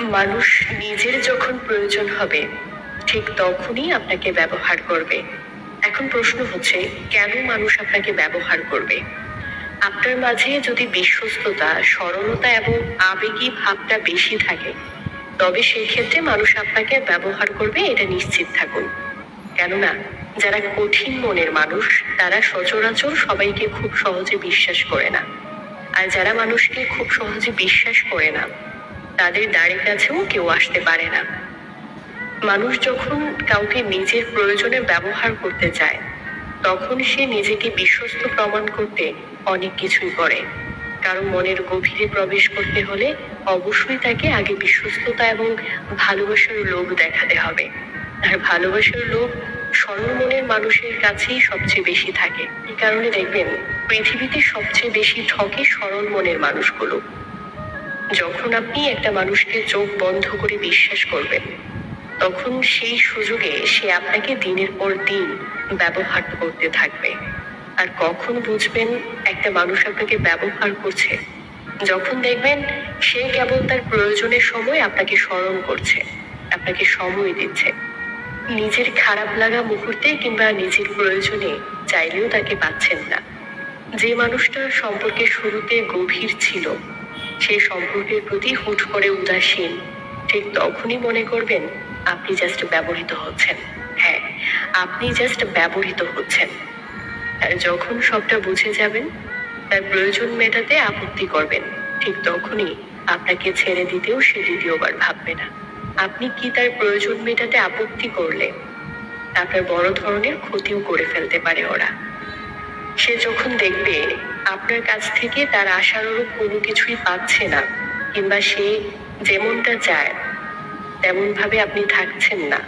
মানুষ নিজের যখন প্রয়োজন হবে, ঠিক তখনই আপনাকে ব্যবহার করবে। এখন প্রশ্ন হচ্ছে, কেন মানুষ আপনাকে ব্যবহার করবে? আপনার মাঝে যদি বিশ্বস্ততা, সরলতা এবং আবেগী ভাবটা বেশি থাকে, তবে সেই ক্ষেত্রে মানুষ আপনাকে ব্যবহার করবে, এটা নিশ্চিত থাকুন। কেননা, যারা কঠিন মনের মানুষ, তারা সচরাচর সবাইকে খুব সহজে বিশ্বাস করে না। আর যারা মানুষকে খুব সহজে বিশ্বাস করে না তাদের দ্বারে কাছেও কেউ আসতে পারে না। মানুষ যখন কাউকে নিজের প্রয়োজনে ব্যবহার করতে চায়, তখন সে নিজেকে বিশ্বস্ত প্রমাণ করতে অনেক কিছুই করে। কারণ মনের গভীরে প্রবেশ করতে হলে অবশ্যই তাকে আগে বিশ্বস্ততা এবং ভালোবাসার লোভ দেখাতে হবে। আর ভালোবাসার লোভ সরল মনের মানুষের কাছেই সবচেয়ে বেশি থাকে। এই কারণে দেখবেন, পৃথিবীতে সবচেয়ে বেশি ঠকে সরল মনের মানুষগুলো। যখন আপনি একটা মানুষকে চোখ বন্ধ করে বিশ্বাস করবেন, তখন সেই সুযোগে সে আপনাকে দিনের পর দিন ব্যবহার করতে থাকবে। আর কখন বুঝবেন একটা মানুষ আপনাকে ব্যবহার করছে? যখন দেখবেন সে কেবল তার প্রয়োজনের সময় আপনাকে স্মরণ করছে, আপনাকে সময় দিচ্ছে। নিজের খারাপ লাগা মুহূর্তে কিংবা নিজের প্রয়োজনে চাইলেও তাকে পাচ্ছেন না। যে মানুষটা সম্পর্কে শুরুতে গভীর ছিল সেই সম্পর্কের প্রতি হুট করে উদাসীন। ঠিক তখনই মনে করবেন, আপনি জাস্ট ব্যবহৃত হচ্ছেন। হ্যাঁ আপনি জাস্ট ব্যবহৃত হচ্ছেন। যখন সবটা বুঝে যাবেন, তার প্রয়োজন মেটাতে আপত্তি করবেন। ঠিক তখনই আপনাকে ছেড়ে দিতেও সে দ্বিতীয়বার ভাববে না। আপনি কি তার প্রয়োজন মেটাতে আপত্তি করলে? আপনার বড় ধরনের ক্ষতিও করে ফেলতে পারে ওরা। সে যখন দেখবে আপনার কাছ থেকে তার আশানুরূপ কোনো কিছুই পাচ্ছে না, কিংবা সে যেমনটা চায়, তেমনভাবে আপনি থাকছেন না।